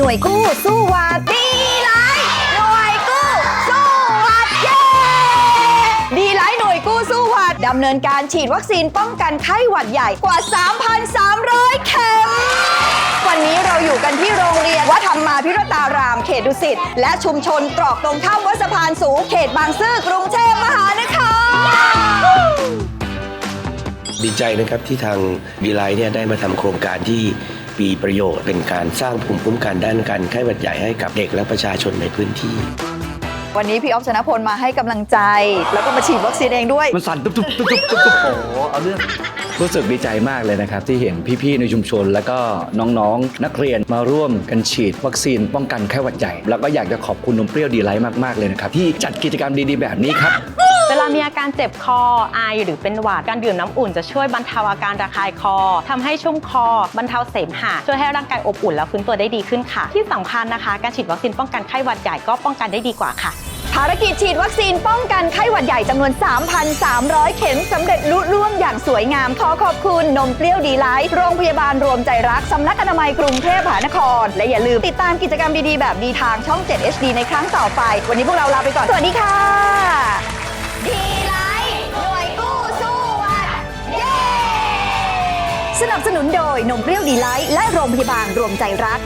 หน่วยกู้สู้หวัดดีไลท์หน่วยกู้สู้หวัดเย้ดีไลท์หน่วยกู้สู้หวัดดำเนินการฉีดวัคซีนป้องกันไข้หวัดใหญ่กว่า 3,300 เข็ม วันนี้เราอยู่กันที่โรงเรียนวัดธรรมาพิรตารามเขตดุสิตและชุมชนตรอกตรงข้ามวัดสะพานสูงเขตบางซื่อกรุงเทพมหานคร ดีใจนะครับที่ทางวีไลเนี่ยได้มาทำโครงการที่ มีประโยชน์ เป็นการสร้างภูมิคุ้มกันด้านการไข้หวัดใหญ่ให้กับเด็กและประชาชนในพื้นที่ วันนี้พี่ออฟชนะพลมาให้กำลังใจ แล้วก็มาฉีดวัคซีนเองด้วย มันสั่นตุ๊บตุ๊บตุ๊บตุ๊บตุ๊บตุ๊บโอ้โหเอาเรื่อง รู้สึกดีใจมากเลยนะครับ ที่เห็นพี่ๆในชุมชน แล้วก็น้องๆ นักเรียนมาร่วมกันฉีด วัคซีนป้องกันไข้หวัดใหญ่ แล้วก็อยากจะขอบคุณนมเปรี้ยวดีไลท์มากๆเลยนะครับ ที่จัดกิจกรรมดีๆ แบบนี้ครับ เวลามีอาการเจ็บคอ ไอหรือเป็นหวัด การดื่มน้ำอุ่นจะช่วยบรรเทาอาการระคายคอทำให้ชุ่มคอ บรรเทาเสมหะ ช่วยให้ร่างกายอบอุ่นแล้วฟื้นตัวได้ดีขึ้นค่ะ ที่สำคัญนะคะ การฉีดวัคซีนป้องกันไข้หวัดใหญ่ก็ป้องกันได้ดีกว่าค่ะ ภารกิจฉีดวัคซีนป้องกันไข้หวัดใหญ่จำนวน 3,300 เข็มสำเร็จลุล่วงอย่างสวยงาม ขอขอบคุณนมเปรี้ยวดีไลท์โรงพยาบาลรวมใจรัก สำนักอนามัยกรุงเทพมหานคร และอย่าลืมติดตามกิจกรรมดีๆ แบบดีทางช่อง 7 HD ในครั้งต่อไป วันนี้พวกเราลาไปก่อน สวัสดีค่ะ ดีไลท์หน่วยกู้สู้วัดเย้สนับสนุนโดยนมเปรี้ยวดีไลท์และโรงพยาบาลรวมใจรัก